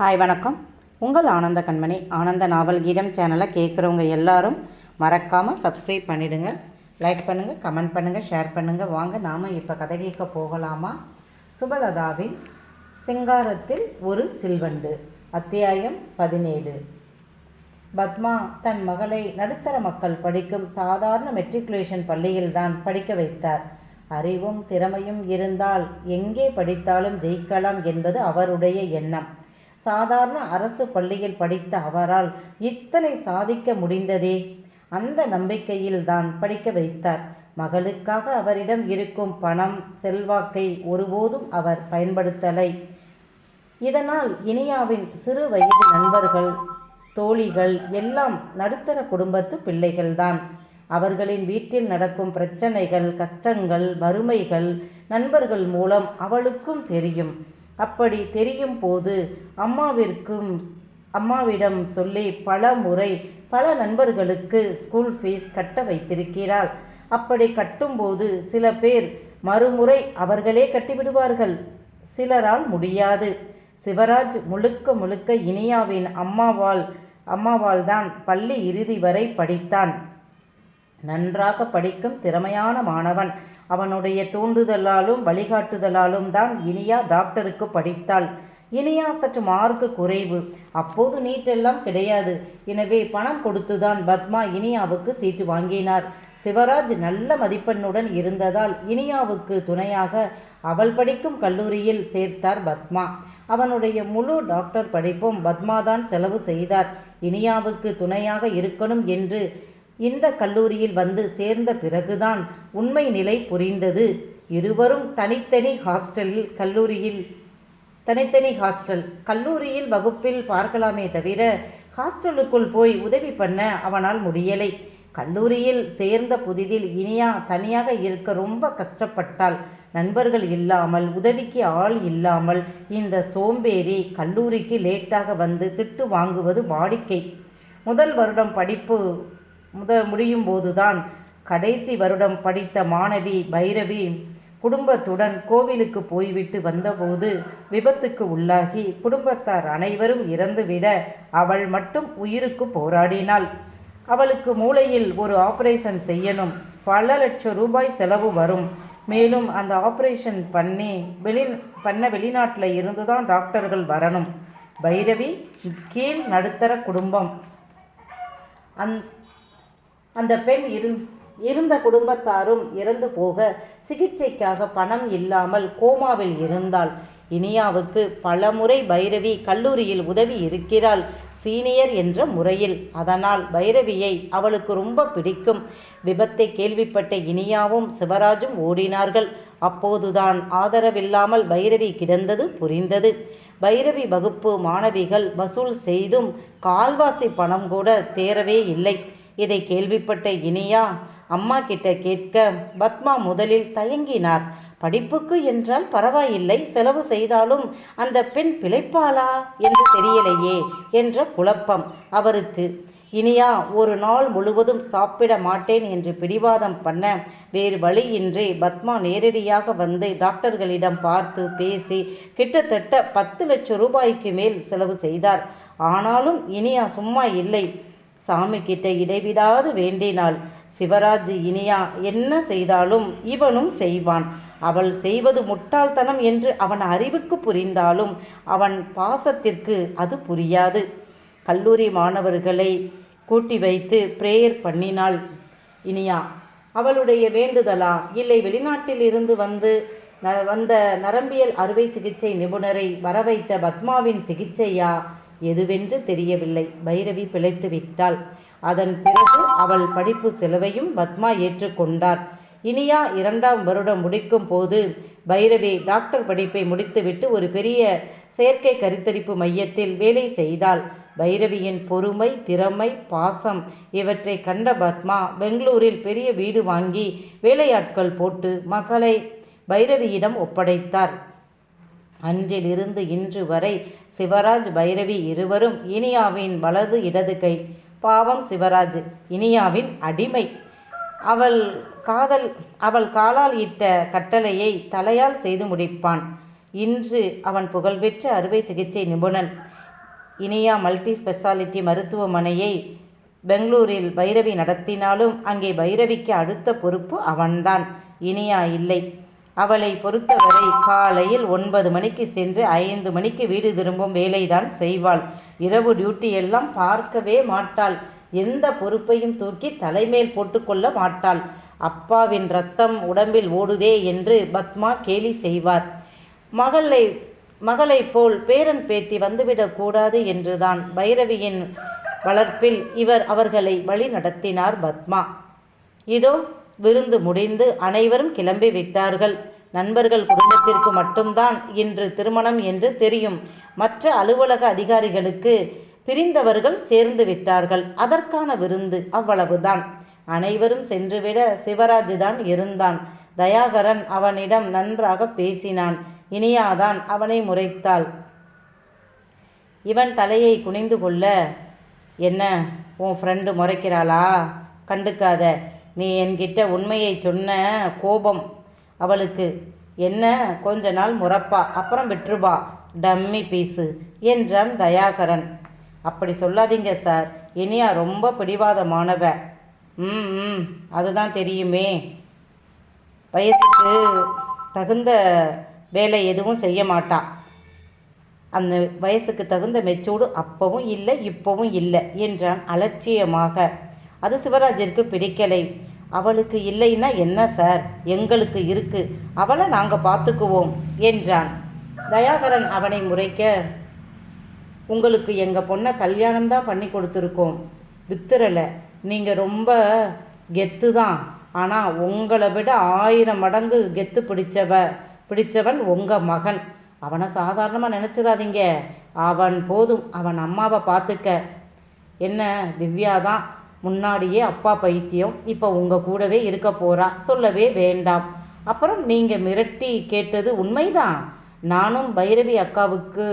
Hi வணக்கம். உங்கள் ஆனந்த கண்மணி. ஆனந்த நாவல் கீதம் சேனலை கேட்குறவங்க எல்லாரும் மறக்காமல் சப்ஸ்கிரைப் பண்ணிடுங்க. லைக் பண்ணுங்கள் கமெண்ட் பண்ணுங்கள் ஷேர் பண்ணுங்கள் வாங்க நாம் இப்போ கதை கேட்க போகலாமா? சுபலதாவின் சிங்காரத்தில் ஒரு சில்வண்டு. அத்தியாயம் பதினேழு. பத்மா தன் மகளை நடுத்தர மக்கள் படிக்கும் சாதாரண மெட்ரிகுலேஷன் பள்ளியில்தான் படிக்க வைத்தார். அறிவும் திறமையும் இருந்தால் எங்கே படித்தாலும் ஜெயிக்கலாம் என்பது அவருடைய எண்ணம். சாதாரண அரசு பள்ளியில் படித்த அவரால் இத்தனை சாதிக்க முடிந்ததே? அந்த நம்பிக்கையில் தான் படிக்க வைத்தார். மகளுக்காக அவரிடம் இருக்கும் பணம் செல்வாக்கை ஒருபோதும் அவர் பயன்படுத்தலை. இதனால் இனியாவின் சிறு வயது நண்பர்கள் தோழிகள் எல்லாம் நடுத்தர குடும்பத்து பிள்ளைகள்தான். அவர்களின் வீட்டில் நடக்கும் பிரச்சனைகள் கஷ்டங்கள் வறுமைகள் நண்பர்கள் மூலம் அவளுக்கும் தெரியும். அப்படி தெரியும் போது அம்மாவிற்கும் அம்மாவிடம் சொல்லி பல முறை பல நண்பர்களுக்கு ஸ்கூல் ஃபீஸ் கட்ட வைத்திருக்கிறாள். அப்படி கட்டும்போது சில பேர் மறுமுறை அவர்களே கட்டிவிடுவார்கள். சிலரால் முடியாது. சிவராஜ் முழுக்க முழுக்க இனியாவின் அம்மாவால் அம்மாவால் தான் பள்ளி இறுதி வரை படித்தான். நன்றாக படிக்கும் திறமையான மாணவன். அவனுடைய தூண்டுதலாலும் வழிகாட்டுதலாலும் தான் இனியா டாக்டருக்கு படித்தாள். இனியா சற்று மார்க்கு குறைவு. அப்போது நீட்டெல்லாம் கிடையாது. எனவே பணம் கொடுத்துதான் பத்மா இனியாவுக்கு சீட்டு வாங்கினார். சிவராஜ் நல்ல மதிப்பெண்ணுடன் இருந்ததால் இனியாவுக்கு துணையாக அவள் படிக்கும் கல்லூரியில் சேர்த்தார் பத்மா. அவனுடைய முழு டாக்டர் படிப்பும் பத்மாதான் செலவு செய்தார். இனியாவுக்கு துணையாக இருக்கணும் என்று இந்த கல்லூரியில் வந்து சேர்ந்த பிறகுதான் உண்மை நிலை புரிந்தது. இருவரும் தனித்தனி ஹாஸ்டலில் கல்லூரியில் தனித்தனி ஹாஸ்டல். கல்லூரியில் வகுப்பில் பார்க்கலாமே தவிர ஹாஸ்டலுக்குள் போய் உதவி பண்ண அவனால் முடியலை. கல்லூரியில் சேர்ந்த புதிதில் இனியா தனியாக இருக்க ரொம்ப கஷ்டப்பட்டாள். நண்பர்கள் இல்லாமல் உதவிக்கு ஆள் இல்லாமல் இந்த சோம்பேறி கல்லூரிக்கு லேட்டாக வந்து திட்டு வாங்குவது வாடிக்கை. முதல் வருடம் படிப்பு முத முடியும் போதுதான் கடைசி வருடம் படித்த மாணவி பைரவி குடும்பத்துடன் கோவிலுக்கு போய்விட்டு வந்தபோது விபத்துக்கு உள்ளாகி குடும்பத்தார் அனைவரும் இறந்துவிட அவள் மட்டும் உயிருக்கு போராடினாள். அவளுக்கு மூளையில் ஒரு ஆபரேஷன் செய்யணும். பல லட்சம் ரூபாய் செலவு வரும். மேலும் அந்த ஆபரேஷன் பண்ணி வெளி பண்ண வெளிநாட்டில் இருந்து தான் டாக்டர்கள் வரணும். பைரவி கீழ் நடுத்தர குடும்பம். அந் அந்த பெண் இரு இருந்த குடும்பத்தாரும் இறந்து போக சிகிச்சைக்காக பணம் இல்லாமல் கோமாவில் இருந்தாள். இனியாவுக்கு பலமுறை பைரவி கல்லூரியில் உதவி இருக்கிறாள். சீனியர் என்ற முறையில். அதனால் பைரவியை அவளுக்கு ரொம்ப பிடிக்கும். விபத்தை கேள்விப்பட்ட இனியாவும் சிவராஜும் ஓடினார்கள். அப்போதுதான் ஆதரவில்லாமல் பைரவி கிடந்தது புரிந்தது. பைரவி வகுப்பு மாணவிகள் வசூல் செய்தும் கால்வாசி பணம் கூட தேரவே இல்லை. இதை கேள்விப்பட்ட இனியா அம்மா கிட்ட கேட்க பத்மா முதலில் தயங்கினார். படிப்புக்கு என்றால் பரவாயில்லை செலவு செய்தாலும் அந்த பெண் பிழைப்பாளா என்று தெரியலையே என்ற குழப்பம் அவருக்கு. இனியா ஒரு நாள் முழுவதும் சாப்பிட மாட்டேன் என்று பிடிவாதம் பண்ண வேறு வழியின்றி பத்மா நேரடியாக வந்து டாக்டர்களிடம் பார்த்து பேசி கிட்டத்தட்ட பத்து லட்சம் ரூபாய்க்கு மேல் செலவு செய்தார். ஆனாலும் இனியா சும்மா இல்லை. சாமி கிட்ட இடைவிடாது வேண்டினாள் சிவராஜ் இனியா என்ன செய்தாலும் இவனும் செய்வான். அவள் செய்வது முட்டாள்தனம் என்று அவன் அறிவுக்கு புரிந்தாலும் அவன் பாசத்திற்கு அது புரியாது. கல்லூரி மாணவர்களை கூட்டி வைத்து பிரேயர் பண்ணினாள் இனியா. அவளுடைய வேண்டுதலா? இல்லை வெளிநாட்டில் இருந்து வந்து ந வந்த நரம்பியல் அறுவை சிகிச்சை நிபுணரை வரவைத்த பத்மாவின் சிகிச்சையா? எதுவென்று தெரியவில்லை. பைரவி பிழைத்து விட்டாள். அதன் பிறகு அவள் படிப்பு செலவையும் பத்மா ஏற்றுக்கொண்டார் இனியா இரண்டாம் வருடம் முடிக்கும் போது பைரவி டாக்டர் படிப்பை முடித்துவிட்டு ஒரு பெரிய செயற்கை கருத்தரிப்பு மையத்தில் வேலை செய்தாள். பைரவியின் பொறுமை திறமை பாசம் இவற்றை கண்ட பத்மா பெங்களூரில் பெரிய வீடு வாங்கி வேலையாட்கள் போட்டு மகளை பைரவியிடம் ஒப்படைத்தார். அன்றிலிருந்து இன்று வரை சிவராஜ் பைரவி இருவரும் இனியாவின் வலது இடது கை. பாவம் சிவராஜ் இனியாவின் அடிமை. அவள் காதல் அவள் காலால் இட்ட கட்டளையை தலையால் செய்து முடிப்பான். இன்று அவன் புகழ்பெற்ற அறுவை சிகிச்சை நிபுணன். இனியா மல்டி ஸ்பெஷாலிட்டி மருத்துவமனையை பெங்களூரில் பைரவி நடத்தினாலும் அங்கே பைரவிக்கு அடுத்த பொறுப்பு அவன்தான். இனியா இல்லை. அவளை பொறுத்தவரை காலையில் ஒன்பது மணிக்கு சென்று ஐந்து மணிக்கு வீடு திரும்பும் வேலைதான் செய்வாள். இரவு டியூட்டி எல்லாம் பார்க்கவே மாட்டாள். எந்த பொறுப்பையும் தூக்கி தலைமேல் போட்டுக்கொள்ள மாட்டாள். அப்பாவின் ரத்தம் உடம்பில் ஓடுதே என்று பத்மா கேலி செய்வார். மகளை மகளைப் போல் பேரன் பேத்தி வந்துவிடக்கூடாது என்றுதான் பைரவியின் வளர்ப்பில் இவர் அவர்களை வழி நடத்தினார் பத்மா. இதோ விருந்து முடிந்து அனைவரும் கிளம்பி விட்டார்கள். நண்பர்கள் குடும்பத்திற்கு மட்டும்தான் இன்று திருமணம் என்று தெரியும். மற்ற அலுவலக அதிகாரிகளுக்கு பிரிந்தவர்கள் சேர்ந்து விட்டார்கள். அதற்கான விருந்து அவ்வளவுதான். அனைவரும் சென்றுவிட சிவராஜ் தான் இருந்தான். தயாகரன் அவனிடம் நன்றாக பேசினான். இனியாதான் அவனை முறைத்தாள். இவன் தலையை குனிந்து கொள்ள என்ன உன் ஃப்ரெண்டு முறைக்கிறாளா? கண்டுக்காத. நீ என்கிட்ட உண்மையை சொன்ன கோபம் அவளுக்கு என்ன? கொஞ்ச நாள் முறப்பா அப்புறம் விட்டுருவா. டம்மி பீஸு என்றான் தயாகரன். அப்படி சொல்லாதீங்க சார். இனியா ரொம்ப பிடிவாதமானவ. ம் ம். அதுதான் தெரியுமே. வயசுக்கு தகுந்த வேலை எதுவும் செய்ய மாட்டா. அந்த வயசுக்கு தகுந்த மெச்சூடு அப்பவும் இல்லை இப்போவும் இல்லை என்றான் அலட்சியமாக. அது சிவராஜிற்கு பிடிக்கலை. அவளுக்கு இல்லைன்னா என்ன சார்? எங்களுக்கு இருக்கு. அவளை நாங்கள் பார்த்துக்குவோம் என்றான். தயாகரன் அவனை முறைக்க உங்களுக்கு எங்கள் பொண்ணை கல்யாணம் தான் பண்ணி கொடுத்துருக்கோம் வித்துறலை நீங்கள் ரொம்ப கெத்து தான். ஆனால் உங்களை விட ஆயிரம் மடங்கு கெத்து பிடிச்சவ பிடிச்சவன் உங்கள் மகன். அவனை சாதாரணமாக நினச்சிடாதீங்க. அவன் போதும். அவன் அம்மாவை பார்த்துக்க. என்ன திவ்யா தான்? முன்னாடியே அப்பா பைத்தியம் இப்போ உங்கள் கூடவே இருக்க போகிறா சொல்லவே வேண்டாம். அப்புறம் நீங்கள் மிரட்டி கேட்டது உண்மைதான். நானும் பைரவி அக்காவுக்கு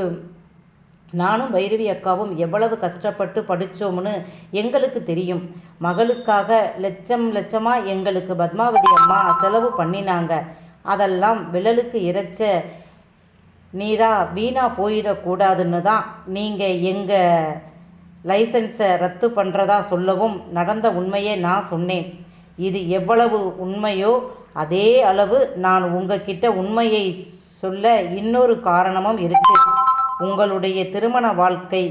நானும் பைரவி அக்காவும் எவ்வளவு கஷ்டப்பட்டு படித்தோம்னு எங்களுக்கு தெரியும். மகளுக்காக லட்சம் லட்சமாக எங்களுக்கு பத்மாவதி அம்மா செலவு பண்ணினாங்க. அதெல்லாம் விழலுக்கு இறைச்ச நீரா வீணாக போயிடக்கூடாதுன்னு தான் நீங்கள் எங்கள் லைசன்ஸை ரத்து பண்ணுறதா சொல்லவும் நடந்த உண்மையை நான் சொன்னேன். இது எவ்வளவு உண்மையோ அதே அளவு நான் உங்ககிட்ட உண்மையை சொல்ல இன்னொரு காரணமும் இருக்கு. உங்களுடைய திருமண வாழ்க்கை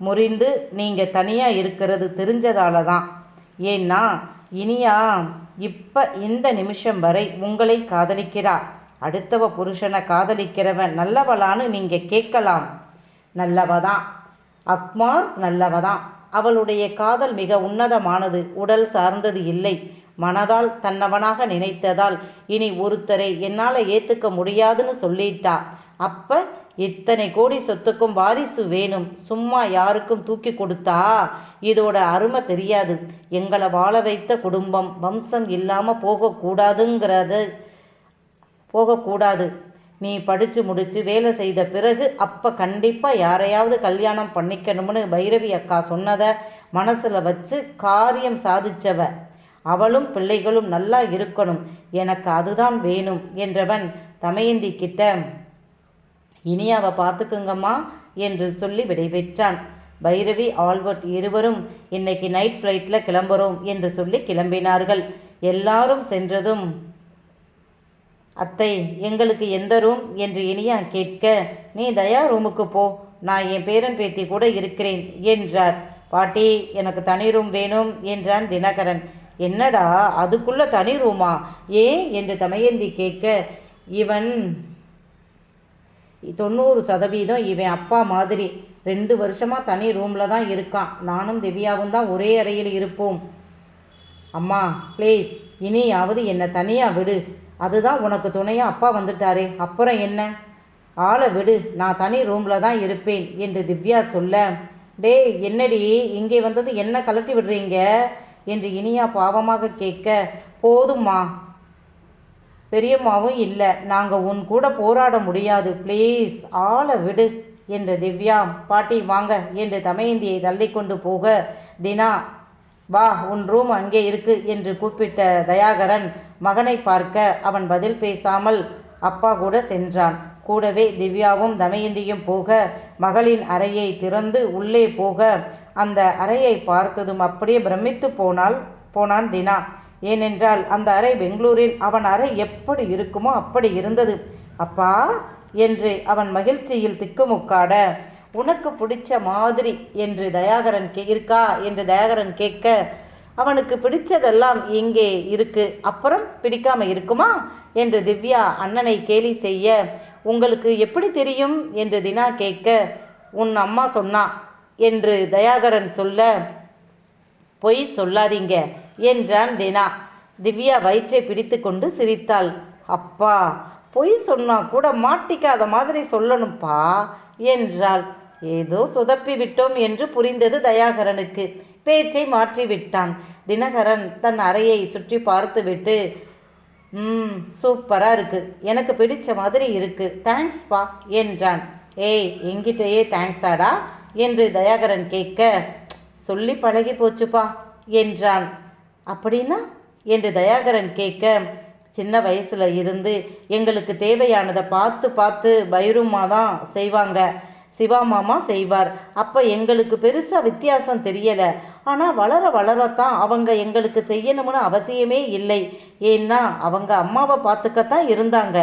முறிந்து நீங்கள் தனியாக இருக்கிறது தெரிஞ்சதால தான் ஏன்னா இனியா இப்போ இந்த நிமிஷம் வரை உங்களை காதலிக்கிறா அடுத்தவ புருஷனை காதலிக்கிறவன் நல்லவளான்னு நீங்கள் கேட்கலாம். நல்லவ தான் அக்மார் நல்லவதான். அவளுடைய காதல் மிக உன்னதமானது. உடல் சார்ந்தது இல்லை. மனதால் தன்னவனாக நினைத்ததால் இனி ஒருத்தரை என்னால் ஏற்றுக்க முடியாதுன்னு சொல்லிட்டா. அப்ப இத்தனை கோடி சொத்துக்கும் வாரிசு வேணும். சும்மா யாருக்கும் தூக்கி கொடுத்தா? இதோட அருமை தெரியாது. எங்களை வாழ வைத்த குடும்பம் வம்சம் இல்லாமல் போகக்கூடாதுங்கிறது. போகக்கூடாது. நீ படித்து முடித்து வேலை செய்த பிறகு அப்போ கண்டிப்பாக யாரையாவது கல்யாணம் பண்ணிக்கணும்னு பைரவி அக்கா சொன்னதை மனசில் வச்சு காரியம் சாதிச்சவ. அவளும் பிள்ளைகளும் நல்லா இருக்கணும். எனக்கு அதுதான் வேணும் என்றவன் தமையந்தி கிட்ட இனியாவை பார்த்துக்குங்கம்மா என்று சொல்லி விடைபெற்றான். பைரவி ஆல்பர்ட் இருவரும் இன்னைக்கு நைட் ஃப்ளைட்டில் கிளம்புறோம் என்று சொல்லி கிளம்பினார்கள். எல்லாரும் சென்றதும் அத்தை எங்களுக்கு எந்த ரூம் என்று இனியா கேட்க நீ தயா ரூமுக்கு போ நான் என் பேரன் பேத்தி கூட இருக்கிறேன் என்றார். பாட்டி எனக்கு தனி ரூம் வேணும் என்றான் தினகரன். என்னடா அதுக்குள்ள தனி ரூமா ஏன்? என்று தமையந்தி கேட்க இவன் தொண்ணூறு சதவீதம் இவன் அப்பா மாதிரி. ரெண்டு வருஷமாக தனி ரூமில் தான் இருக்கான். நானும் திவ்யாவும் தான் ஒரே அறையில் இருப்போம். அம்மா ப்ளீஸ் இனியாவது என்னை தனியாக விடு. அதுதான் உனக்கு துணையாக அப்பா வந்துட்டாரே. அப்புறம் என்ன? ஆளை விடு. நான் தனி ரூமில் தான் இருப்பேன் என்று திவ்யா சொல்ல டேய் என்னடி? இங்கே வந்தது என்ன கலட்டி விடுறீங்க? என்று இனியா பாவமாக கேட்க போதும்மா. பெரியம்மாவும் இல்லை. நாங்கள் உன் கூட போராட முடியாது. ப்ளீஸ் ஆளை விடு. என்று திவ்யா பாட்டி வாங்க. என்று தமயந்தியை தள்ளிக்கொண்டு போக தினா வா உன் ரூம் அங்கே இருக்கு என்று கூப்பிட்ட தயாகரன் மகனை பார்க்க அவன் பதில் பேசாமல் அப்பா கூட சென்றான். கூடவே திவ்யாவும் தமயந்தியும் போக மகளின் அறையை திறந்து உள்ளே போக அந்த அறையை பார்த்ததும் அப்படியே பிரமித்து போனால் போனான் தினா. ஏனென்றால் அந்த அறை பெங்களூரில் அவன் அறை எப்படி இருக்குமோ அப்படி இருந்தது. அப்பா என்று அவன் மகிழ்ச்சியில் திக்குமுக்காட உனக்கு பிடிச்ச மாதிரி என்று தயாகரன் கே இருக்கா என்று தயாகரன் கேட்க அவனுக்கு பிடிச்சதெல்லாம் இங்கே இருக்கு அப்புறம் பிடிக்காம இருக்குமா? என்று திவ்யா அண்ணனை கேலி செய்ய உங்களுக்கு எப்படி தெரியும்? என்று தினா கேட்க உன் அம்மா சொன்னா என்று தயாகரன் சொல்ல பொய் சொல்லாதீங்க என்றான் தினா. திவ்யா வயிற்றை பிடித்து கொண்டு சிரித்தாள். அப்பா பொய் சொன்னா கூட மாட்டிக்காத மாதிரி சொல்லணும்ப்பா என்றாள். ஏதோ சொதப்பி விட்டோம் என்று புரிந்தது தயாகரனுக்கு. பேச்சை மாற்றி விட்டான் தினகரன் தன் அறையை சுற்றி பார்த்துவிட்டு ம் சூப்பராக இருக்குது எனக்கு பிடிச்ச மாதிரி இருக்குது தேங்க்ஸ்ப்பா என்றான். ஏய் எங்கிட்டயே தேங்க்ஸாடா என்று தயாகரன் கேட்க சொல்லி பழகி போச்சுப்பா என்றான். அப்படின்னா? என்று தயாகரன் கேட்க சின்ன வயசில் இருந்து எங்களுக்கு தேவையானதை பார்த்து பார்த்து பைருமா தான் செய்வாங்க. சிவா மாமா செய்வார். அப்போ எங்களுக்கு பெருசாக வித்தியாசம் தெரியலை. ஆனால் வளர வளரத்தான் அவங்க எங்களுக்கு செய்யணும்னு அவசியமே இல்லை. ஏன்னா அவங்க அம்மாவை பார்த்துக்கத்தான் இருந்தாங்க.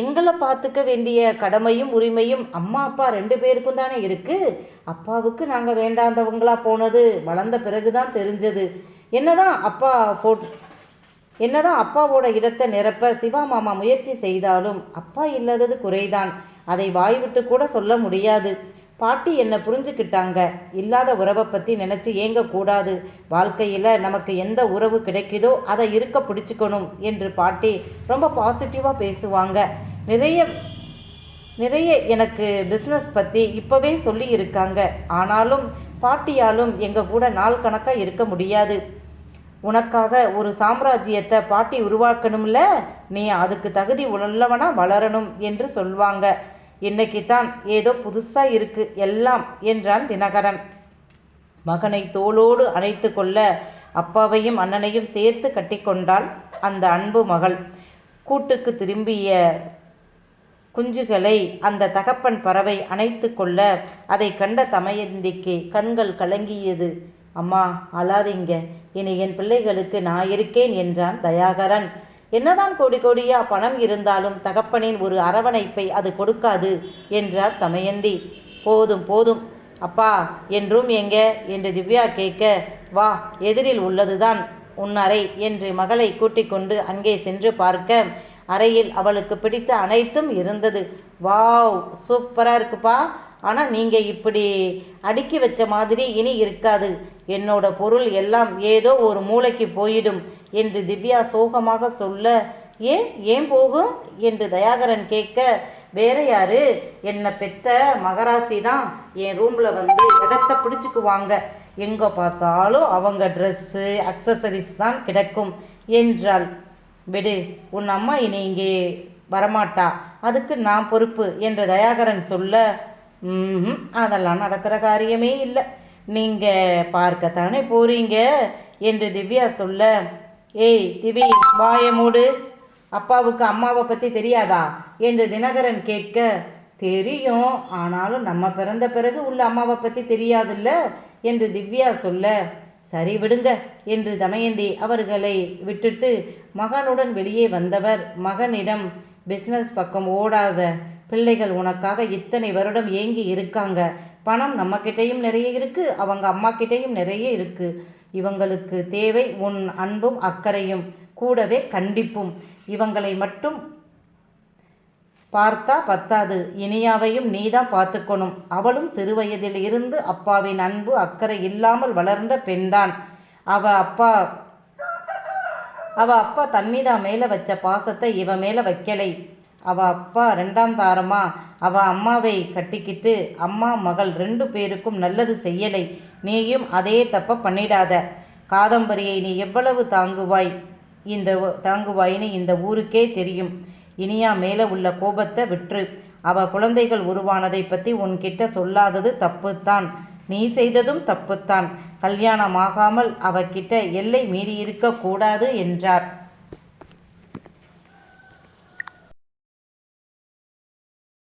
எங்களை பார்த்துக்க வேண்டிய கடமையும் உரிமையும் அம்மா அப்பா ரெண்டு பேருக்கும் தானே இருக்குது அப்பாவுக்கு நாங்கள் வேண்டாந்தவங்களா போனது வளர்ந்த பிறகு தான் தெரிஞ்சது. என்னதான் அப்பா ஃபோ என்னதான் அப்பாவோட இடத்தை நிரப்ப சிவா மாமா முயற்சி செய்தாலும் அப்பா இல்லாதது குறைதான். அதை வாய்விட்டு கூட சொல்ல முடியாது. பாட்டி என்னை புரிஞ்சுக்கிட்டாங்க? இல்லாத உறவை பற்றி நினச்சி ஏங்கக்கூடாது. வாழ்க்கையில் நமக்கு எந்த உறவு கிடைக்குதோ அதை இருக்க பிடிச்சிக்கணும் என்று பாட்டி ரொம்ப பாசிட்டிவாக பேசுவாங்க. நிறைய நிறைய எனக்கு பிஸ்னஸ் பற்றி இப்போவே சொல்லி இருக்காங்க ஆனாலும் பாட்டியாலும் எங்கள் கூட நாள் கணக்காக இருக்க முடியாது. உனக்காக ஒரு சாம்ராஜ்யத்தை பாட்டி உருவாக்கணும்ல? நீ அதுக்கு தகுதி உள்ளவனா வளரணும் என்று சொல்வாங்க. இன்னைக்கு தான் ஏதோ புதுசா இருக்கு. எல்லாம் என்றான் தினகரன். மகனை தோளோடு அணைத்து கொள்ள அப்பாவையும் அண்ணனையும் சேர்த்து கட்டிக்கொண்டாள் அந்த அன்பு மகள். கூட்டுக்கு திரும்பிய குஞ்சுகளை அந்த தகப்பன் பறவை அணைத்து கொள்ள அதை கண்ட தமயந்திக்கு கண்கள் கலங்கியது. அம்மா அழாதீங்க. இனி என் பிள்ளைகளுக்கு நான் இருக்கேன் என்றான் தயாகரன். என்னதான் கோடி கோடியா பணம் இருந்தாலும் தகப்பனின் ஒரு அரவணைப்பை அது கொடுக்காது என்றார் தமயந்தி. போதும் போதும். அப்பா என் ரூம் எங்க? என்று திவ்யா கேட்க வா எதிரில் உள்ளதுதான் உன் அறை என்று மகளை கூட்டிக் கொண்டு அங்கே சென்று பார்க்க அறையில் அவளுக்கு பிடித்த அனைத்தும் இருந்தது. வாவ் சூப்பராக இருக்குப்பா. ஆனால் நீங்கள் இப்படி அடுக்கி வச்ச மாதிரி இனி இருக்காது. என்னோட பொருள் எல்லாம் ஏதோ ஒரு மூளைக்கு போயிடும் என்று திவ்யா சோகமாக சொல்ல ஏன் ஏன் போகும் என்று தயாகரன் கேட்க வேற யாரு? என்னை பெத்த மகராசி தான் என் ரூமில் வந்து இடத்த பிடிச்சிக்குவாங்க. எங்கே பார்த்தாலும் அவங்க ட்ரெஸ்ஸு அக்சசரிஸ் தான் கிடக்கும் என்றாள். விடு உன் அம்மா இனி இங்கே வரமாட்டா. அதுக்கு நான் பொறுப்பு என்று தயாகரன் சொல்ல அதெல்லாம் நடக்கிற காரியமே இல்லை. நீங்கள் பார்க்கத்தானே போகிறீங்க என்று திவ்யா சொல்ல ஏய் திவி வாய மூடு. அப்பாவுக்கு அம்மாவை பற்றி தெரியாதா? என்று தினகரன் கேட்க தெரியும். ஆனாலும் நம்ம பிறந்த பிறகு உள்ள அம்மாவை பற்றி தெரியாதுல்ல? என்று திவ்யா சொல்ல சரி விடுங்க. என்று தமயந்தி அவர்களை விட்டுட்டு மகனுடன் வெளியே வந்தவர். மகனிடம் பிஸ்னஸ் பக்கம் ஓடாத பிள்ளைகள் உனக்காக இத்தனை வருடம் ஏங்கி இருக்காங்க. பணம் நம்மக்கிட்டேயும் நிறைய இருக்கு அவங்க அம்மா கிட்டேயும் நிறைய இருக்கு. இவங்களுக்கு தேவை உன் அன்பும் அக்கறையும் கூடவே கண்டிப்பும். இவங்களை மட்டும் பார்த்தா பத்தாது இனியாவையும் நீதான் பார்த்துக்கணும். அவளும் சிறுவயதில் இருந்து அப்பாவின் அன்பு அக்கறை இல்லாமல் வளர்ந்த பெண்தான். அவ அப்பா அவ அப்பா தன்மீதா மேலே வச்ச பாசத்தை இவ மேலே வைக்கலை. அவள் அப்பா ரெண்டாம் தாரமா? அவள் அம்மாவை கட்டிக்கிட்டு அம்மா மகள் ரெண்டு பேருக்கும் நல்லது செய்யலை. நீயும் அதே தப்ப பண்ணிடாத. காதம்பரியை நீ எவ்வளவு தாங்குவாய்? இந்த தாங்குவாயின்னு தாங்குவாய்னு இந்த ஊருக்கே தெரியும். இனியா மேலே உள்ள கோபத்தை விற்று அவ குழந்தைகள் உருவானதை பற்றி உன்கிட்ட சொல்லாதது தப்புத்தான். நீ செய்ததும் தப்புத்தான். கல்யாணமாகாமல் அவகிட்ட எல்லை மீறியிருக்கக்கூடாது என்றார்.